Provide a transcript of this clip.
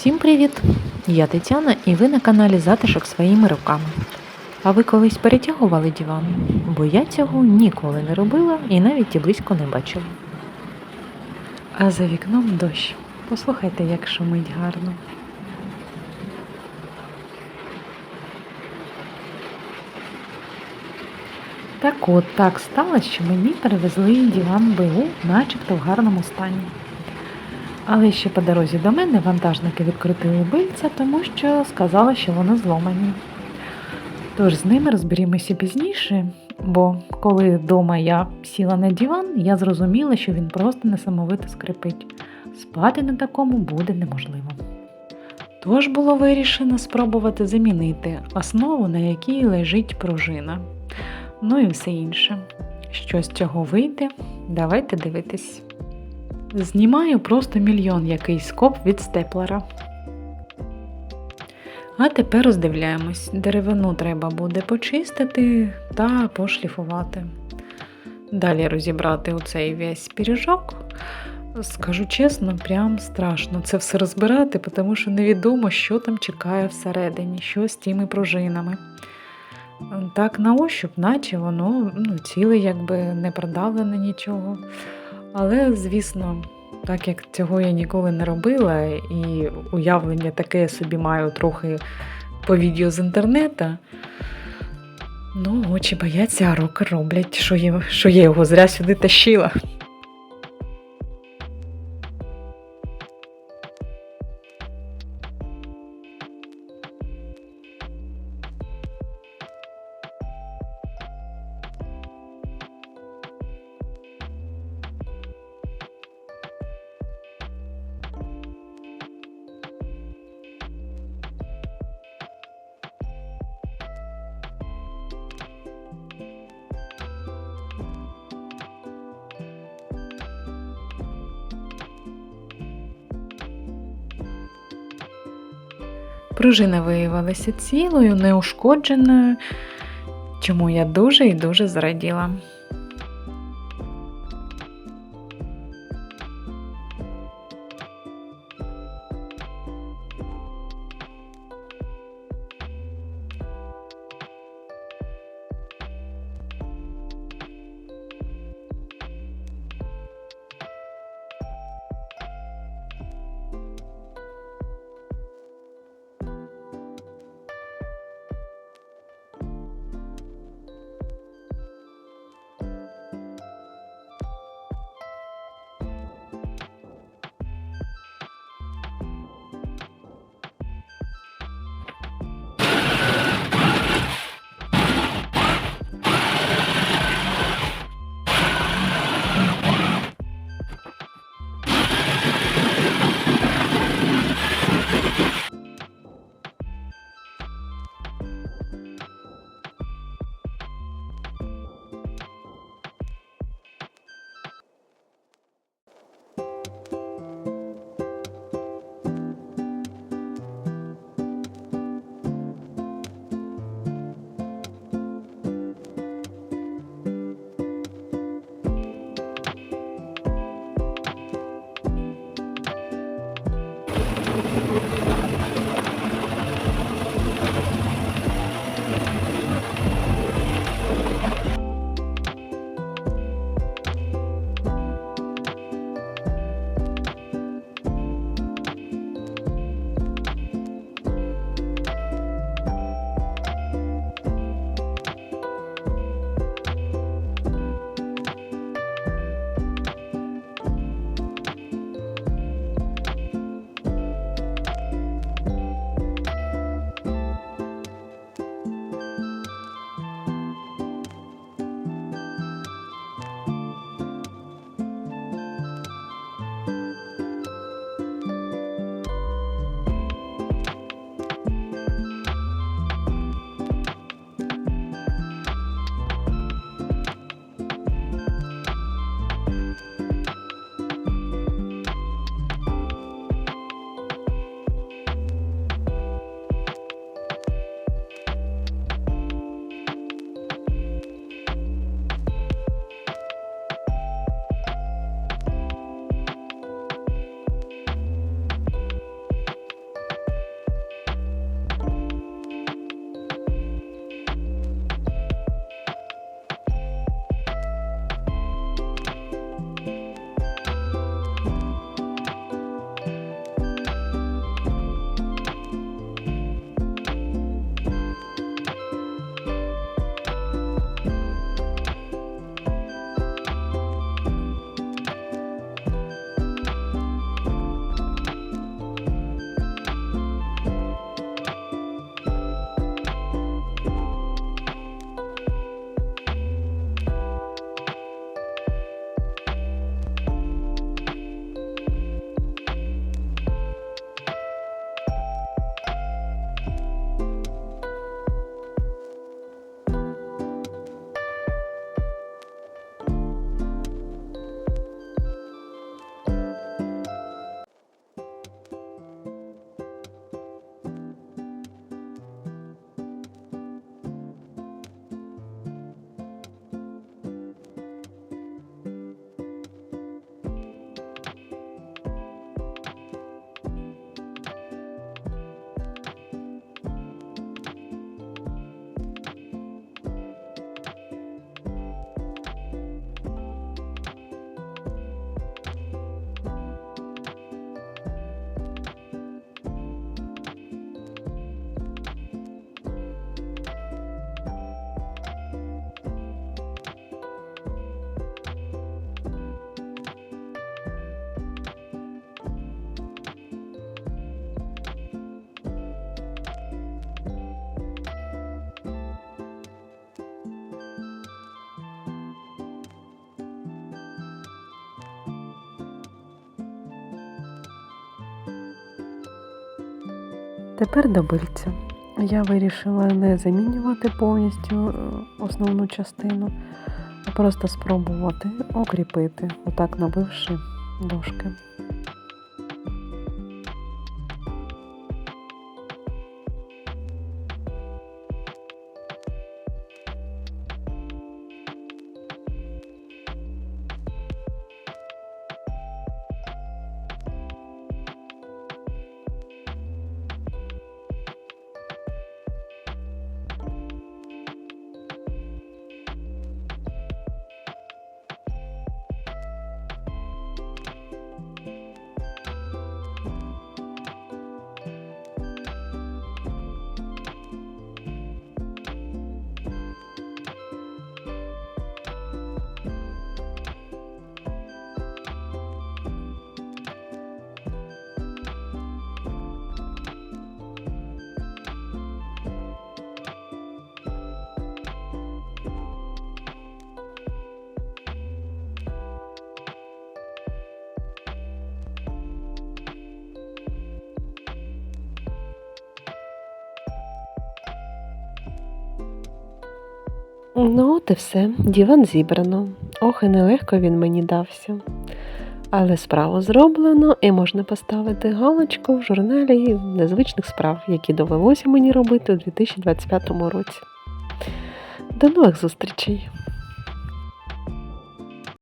Всім привіт! Я Тетяна і ви на каналі Затишок своїми руками. А ви колись перетягували диван? Бо я цього ніколи не робила і навіть і близько не бачила. А за вікном дощ. Послухайте, як шумить гарно. Так от так сталося, що мені перевезли диван БУ, начебто в гарному стані. Але ще по дорозі до мене вантажники відкрутили бильця, тому що сказали, що вони зломані. Тож з ними розберімося пізніше, бо коли вдома я сіла на диван, я зрозуміла, що він просто несамовито скрипить. Спати на такому буде неможливо. Тож було вирішено спробувати замінити основу, на якій лежить пружина. Ну і все інше. Що з цього вийде, давайте дивитись. Знімаю просто мільйон якийсь скоп від степлера. А тепер роздивляємось. Деревину треба буде почистити та пошліфувати. Далі розібрати оцей весь піріжок. Скажу чесно, прям страшно це все розбирати, тому що невідомо, що там чекає всередині, що з тими пружинами. Так, на ощуп, наче воно ну, ціле, якби не продавлене нічого. Але, звісно, так як цього я ніколи не робила, і уявлення таке я собі маю трохи по відео з інтернета, ну, очі бояться, а руки роблять, що я, що я його зря сюди тащила. Пружина виявилася цілою, неушкодженою, чому я дуже і дуже зраділа. Тепер до бильця. Я вирішила не замінювати повністю е, основну частину, а просто спробувати укріпити, отак набивши дошки. Ну, от і все, діван зібрано. Ох, і нелегко він мені дався. Але справу зроблено і можна поставити галочку в журналі незвичних справ, які довелося мені робити у 2025 році. До нових зустрічей!